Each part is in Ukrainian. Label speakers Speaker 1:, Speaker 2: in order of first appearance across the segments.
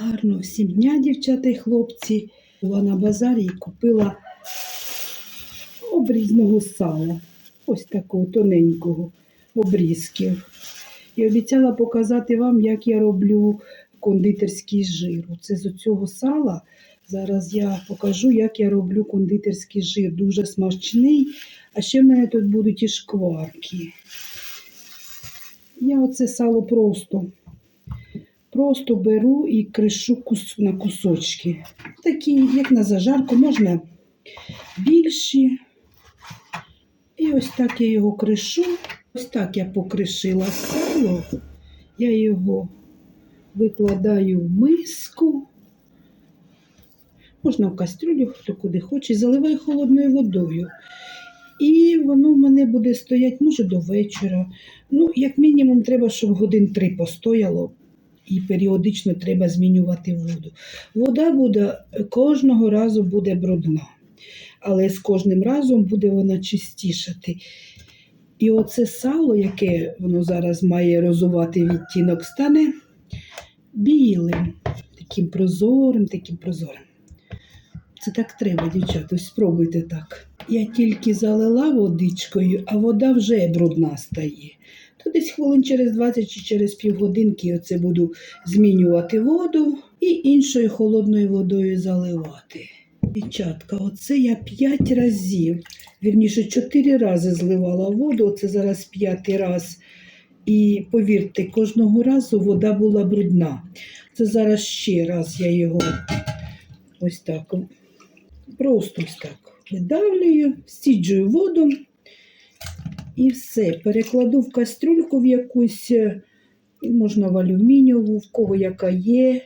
Speaker 1: Гарно всім дня, дівчата і хлопці. Була на базарі і купила обрізного сала. Ось такого тоненького обрізків. І обіцяла показати вам, як я роблю кондитерський жир. Це з цього сала. Зараз я покажу, як я роблю кондитерський жир. Дуже смачний. А ще в мене тут будуть і шкварки. Я оце сало просто Просто беру і кришу на кусочки. Такі, як на зажарку, можна більші. І ось так я його кришу. Ось так я покришила сало. Я його викладаю в миску. Можна в кастрюлю, хто куди хоче, заливаю холодною водою. І воно в мене буде стояти, може, до вечора. Ну, як мінімум, треба, щоб годин три постояло, і періодично треба змінювати воду. Вода буде кожного разу буде брудна, але з кожним разом буде вона чистішати. І оце сало, яке воно зараз має розувати відтінок, стане білим, таким прозорим, таким прозорим. Це так треба, дівчата, спробуйте так. Я тільки залила водичкою, а вода вже брудна стає. То десь хвилин через 20 чи через півгодинки оце буду змінювати воду і іншою холодною водою заливати. Дівчатка, оце я 5 разів, вірніше 4 рази зливала воду, оце зараз п'ятий раз. І повірте, кожного разу вода була брудна. Це зараз ще раз я його ось так, просто ось так видавлюю, стіджую воду і все. Перекладу в кастрюльку в якусь, е, можна в алюмінієву, в кого яка є,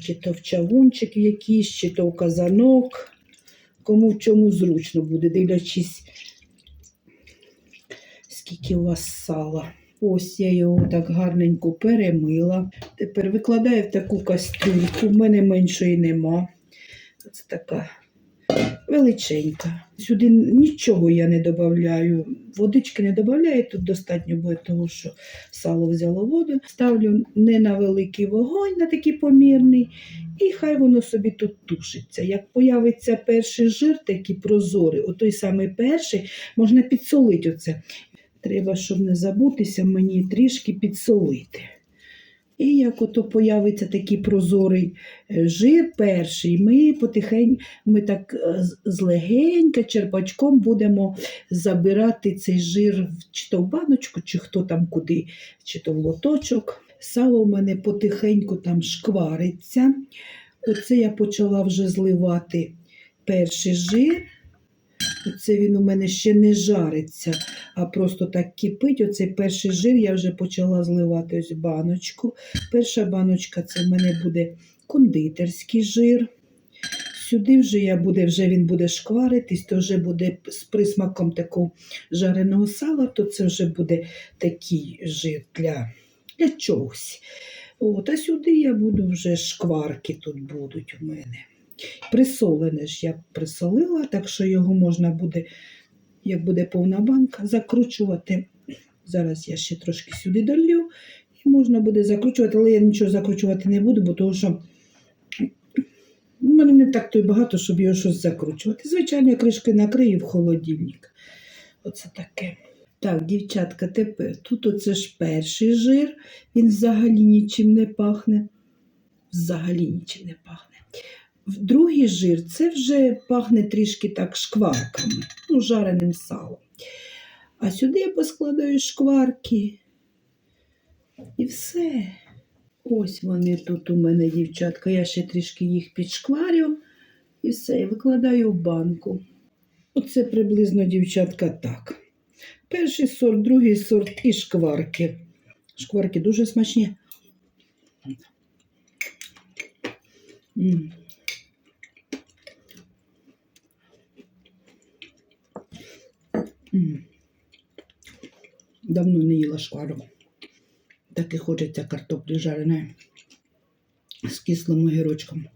Speaker 1: чи то в чавунчик якийсь, чи то в казанок. Кому в чому зручно буде, дивлячись, скільки у вас сала. Ось я його так гарненько перемила. Тепер викладаю в таку кастрюльку. В мене меншої нема. Це така величенька. Сюди нічого я не додаю. Водички не додаю, тут достатньо буде того, що сало взяло воду. Ставлю не на великий вогонь, на такий помірний, і хай воно собі тут тушиться. Як появиться перший жир, такий прозорий, отой самий перший, можна підсолити оце. Треба, щоб не забутися, мені трішки підсолити. І як ото появиться такий прозорий е, жир перший, ми потихень, ми так е, злегенька черпачком будемо забирати цей жир чи то в баночку, чи хто там куди, чи то в лоточок. Сало у мене потихеньку там шквариться. Оце я почала вже зливати перший жир. Оце він у мене ще не жариться, а просто так кипить. Оцей перший жир я вже почала зливати ось баночку. Перша баночка це в мене буде кондитерський жир. Сюди вже я буде, вже він буде шкваритись, то вже буде з присмаком такого жареного сала, то це вже буде такий жир для, для чогось. От, а сюди я буду вже шкварки тут будуть у мене. Присолене ж я присолила, так що його можна буде, як буде повна банка, закручувати. Зараз я ще трошки сюди долю, і можна буде закручувати, але я нічого закручувати не буду, бо того, що у мене не так то й багато, щоб його щось закручувати. Звичайно, я кришки накрию в холодильник. Оце таке. Так, дівчатка, тепер тут оце ж перший жир, він взагалі нічим не пахне. Взагалі нічим не пахне. Другий жир це вже пахне трішки так шкварками, ну, жареним салом. А сюди я поскладаю шкварки. І все. Ось вони тут у мене, дівчатка. Я ще трішки їх підшкварю. І все, і викладаю в банку. Оце приблизно, дівчатка, так. Перший сорт, другий сорт і шкварки. Шкварки дуже смачні. М. Давно не їла шкварок. Так і хочеться картоплі жареної з кислим огірочком.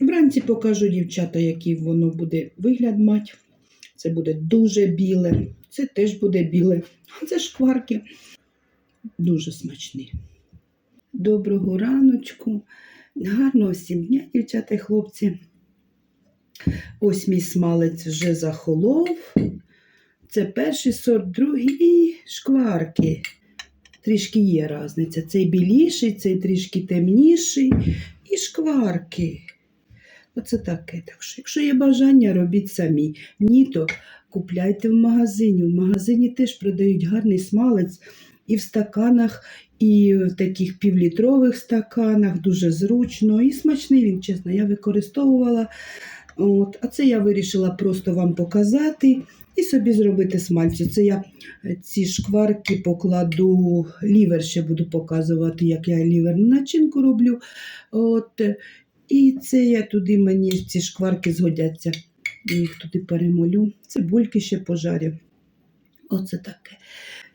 Speaker 1: Вранці покажу дівчата, який воно буде вигляд мати. Це буде дуже біле, це теж буде біле. Це шкварки. Дуже смачні. Доброго раночку. Гарного всім дня, дівчата і хлопці. Ось мій смалець вже захолов. Це перший сорт, другий і шкварки. Трішки є різниця. Цей біліший, цей трішки темніший і шкварки. Оце таке. Так що, якщо є бажання, робіть самі. Ні, то купляйте в магазині. В магазині теж продають гарний смалець і в стаканах, і в таких півлітрових стаканах. Дуже зручно і смачний він, чесно, я використовувала. От, а це я вирішила просто вам показати і собі зробити смальцю. Це я е, ці шкварки покладу, лівер ще буду показувати, як я ліверну начинку роблю. От, і це я туди мені ці шкварки згодяться. Їх туди перемолю. Цибульки ще пожарю. Оце таке.